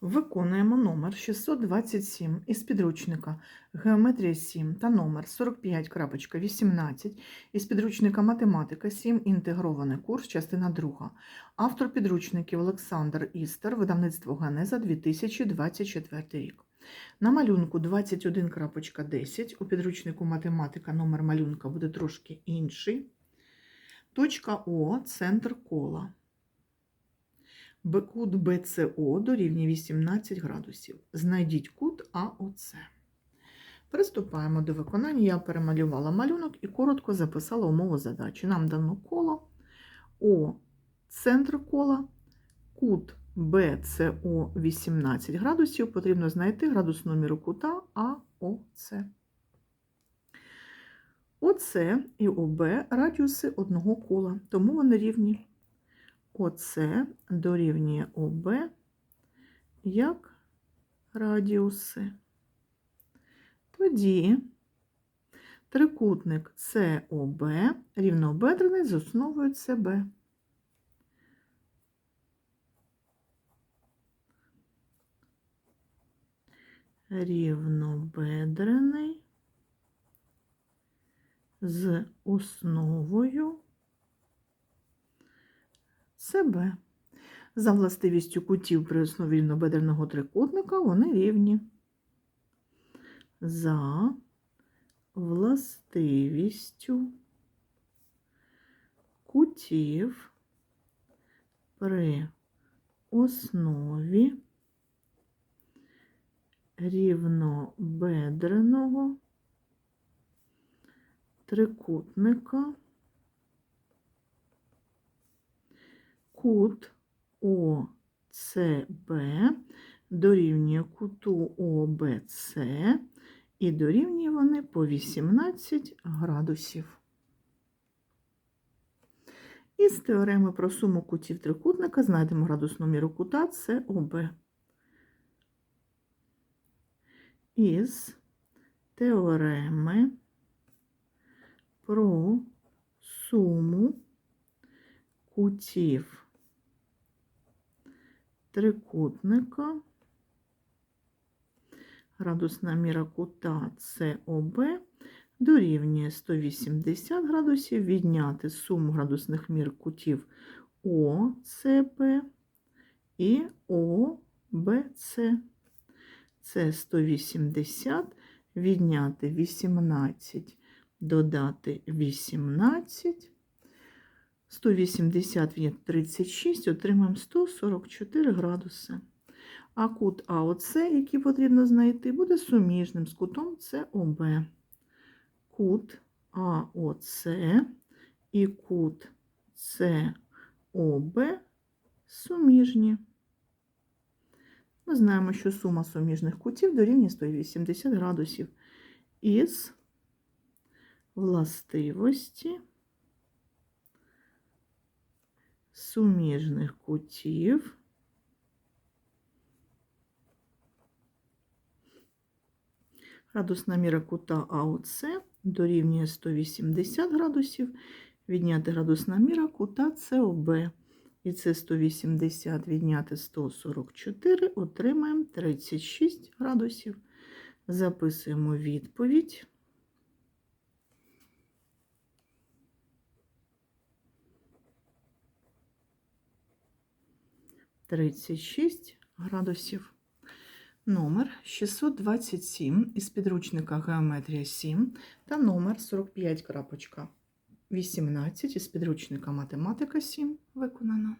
Виконуємо номер 627 із підручника Геометрія 7 та номер 45.18 із підручника Математика 7. Інтегрований курс, частина 2. Автор підручників Олександр Істер, видавництво Генеза 2024 рік. На малюнку 21.10 у підручнику Математика номер малюнка буде трошки інший. Точка О центр кола. Кут БЦО дорівнює 18 градусів. Знайдіть кут АОЦ. Приступаємо до виконання. Я перемалювала малюнок і коротко записала умову задачі. Нам дано коло О центр кола, кут БЦО 18 градусів. Потрібно знайти градусну міру кута АОЦ. ОЦ і ОБ радіуси одного кола, тому вони рівні. ОЦ дорівнює ОБ як радіуси. Тоді трикутник СОБ рівнобедрений з основою СБ. Рівнобедрений з основою себе. За властивістю кутів при основі рівнобедреного трикутника вони рівні. За властивістю кутів при основі рівнобедреного трикутника кут ОЦБ дорівнює куту ОБЦ і дорівнює вони по 18 градусів. Із теореми про суму кутів трикутника знайдемо градусну міру кута СОБ. Із теореми про суму кутів трикутника, градусна міра кута СОБ дорівнює 180 градусів, відняти суму градусних мір кутів ОСБ і ОБЦ. Це 180, відняти 18, додати 18. 180 відняти 36, отримаємо 144 градуси. А кут АОЦ, який потрібно знайти, буде суміжним з кутом СОБ. Кут АОЦ і кут СОБ суміжні. Ми знаємо, що сума суміжних кутів дорівнює 180 градусів із властивості суміжних кутів градусна міра кута АОЦ дорівнює 180 градусів, відняти градусна міра кута СОБ. І це 180 відняти 144, отримаємо 36 градусів. Записуємо відповідь. Тридцять шість градусів. Номер 627 із підручника Геометрія 7 та номер 45.18 із підручника Математика 7 виконано.